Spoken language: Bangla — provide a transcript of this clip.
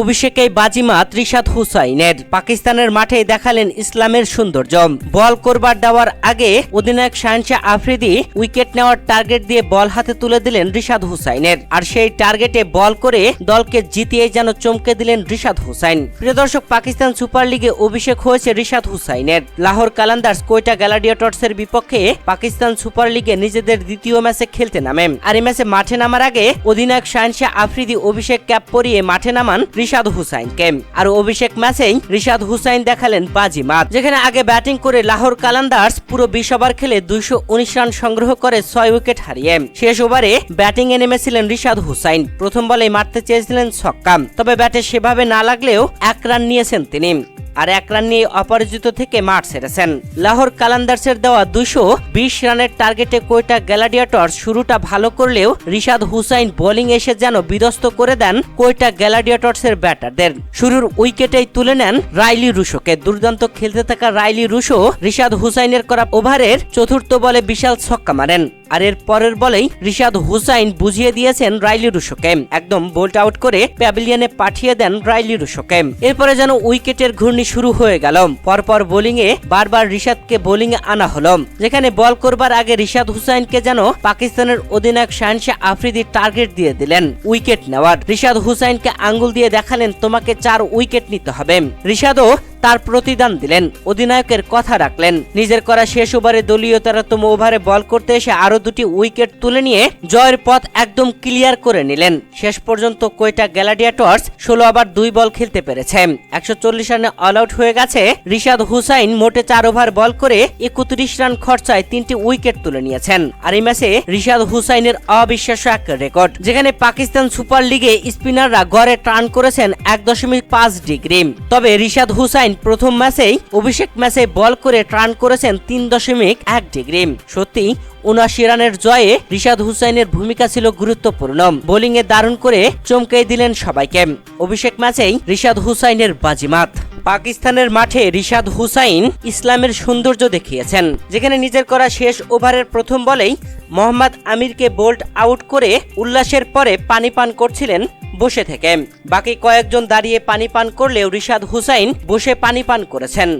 অভিষেকেই বাজিমাত রিশাদ হুসাইনের। পাকিস্তানের মাঠে দেখালেন ইসলামের সৌন্দর্য। বল করবার দেওয়ার আগে অধিনায়ক শাহনশাহ আফ্রিদি উইকেট নেওয়ার টার্গেট দিয়ে বল হাতে তুলে দিলেন রিশাদ হুসাইনের। আর সেই টার্গেটে বল করে দলকে জিতিয়ে যেন চমকে দিলেন রিশাদ হুসাইন। প্রিয় দর্শক, পাকিস্তান সুপার লিগে অভিষেক হয়েছে রিশাদ হুসাইনের। লাহোর কালান্দার্স কোয়েটা গ্যালাডিয়েটর্সের বিপক্ষে পাকিস্তান সুপার লিগে নিজেদের দ্বিতীয় ম্যাচে খেলতে নামে। আর এই ম্যাচে মাঠে নামার আগে অধিনায়ক শাহনশাহ আফ্রিদি অভিষেক ক্যাপ পরিয়ে মাঠে নামান রিশাদ হুসাইন কেম। আর অভিষেক ম্যাচেই রিশাদ হুসাইন দেখালেন বাজি মাত, যেখানে আগে ব্যাটিং করে লাহোর কালান্দার্স পুরো বিশ ওভার খেলে দুইশো উনিশ রান সংগ্রহ করে ছয় উইকেট হারিয়ে। শেষ ওভারে ব্যাটিং এ নেমেছিলেন রিশাদ হুসাইন, প্রথম বলেই মারতে চেয়েছিলেন সক্কাম তবে ব্যাটে সেভাবে না লাগলেও এক রান নিয়েছেন তিনি। আর এক রান নিয়ে অপরাজিত থেকে মাঠ সেরেছেন। লাহোর কালান্দার্সের দেওয়া দুশো বিশ রানের টার্গেটে কোয়েটা গ্যালাডিয়েটর শুরুটা ভালো করলেও রিশাদ হুসাইন বোলিং এসে যেন বিধ্বস্ত করে দেন কোয়েটা গ্যালাডিয়েটর্সের ব্যাটারদের। শুরুর উইকেটেই তুলে নেন রাইলি রুশোকে। দুর্দান্ত খেলতে থাকা রাইলি রুশো রিশাদ হুসাইনের করা ওভারের চতুর্থ বলে বিশাল ছক্কা মারেন। আর এর পরের বলেই রিশাদ হুসাইন বুঝিয়ে দিয়েছেন রাইলি রুশোকে। একদম বোল্ট আউট করে প্যাভিলিয়নে পাঠিয়ে দেন রাইলি রুশোকে। এরপরে যেন উইকেটের ঘূর্ণি শুরু হয়ে গেল। পরপর বোলিং এ বারবার রিশাদকে বোলিং আনা হলো। যেখানে বল করবার আগে রিশাদ হুসাইনকে যেন পাকিস্তানের অধিনায়ক শাহনশাহ আফ্রিদি টার্গেট দিয়ে দিলেন উইকেট নেওয়ার। রিশাদ হুসাইনকে আঙ্গুল দিয়ে দেখালেন, তোমাকে চার উইকেট নিতে হবে। রিশাদও তার প্রতিদান দিলেন। অধিনায়কের কথা রাখলেন। নিজের করা শেষ ওভারে দলীয় তেরোতম ওভারে বল করতে এসে আরও দুটি উইকেট তুলে নিয়ে জয়ের পথ একদম ক্লিয়ার করে নিলেন। শেষ পর্যন্ত কোয়েটা গ্যালাডিয়েটর্স ষোলো ওভার দুই বল খেলতে পেরেছে। একশো চল্লিশ রানে অল আউট হয়ে গেছে। রিশাদ হুসাইন মোটে চার ওভার বল করে একত্রিশ রান খরচায় তিনটি উইকেট তুলে নিয়েছেন। আর এই ম্যাচে রিশাদ হুসাইনের অবিশ্বাস্য এক রেকর্ড, যেখানে পাকিস্তান সুপার লিগে স্পিনাররা গড়ে টার্ন করেছেন এক দশমিক পাঁচ ডিগ্রি। তবে রিশাদ হুসাইন প্রথম ম্যাচেই অভিষেক ম্যাচে বল করে টার্ন করেছেন তিন দশমিক এক ডিগ্রি। সত্যি, উনআশি রানের জয়ে রিশাদ হুসাইনের ভূমিকা ছিল গুরুত্বপূর্ণ। বোলিং এ দারুণ করে চমকে দিলেন সবাইকে। অভিষেক ম্যাচেই রিশাদ হুসাইনের বাজিমাত। পাকিস্তানের মাঠে রিশাদ হুসাইন ইসলামের সৌন্দর্য দেখিয়েছেন, যেখানে নিজের করা শেষ ওভারের প্রথম বলেই মোহাম্মদ আমিরকে বোল্ট আউট করে উল্লাসের পরে পানি পান করছিলেন বসে থেকে। বাকি কয়েকজন দাঁড়িয়ে পানি পান করলেও রিশাদ হুসাইন বসে পানি পান করেছেন।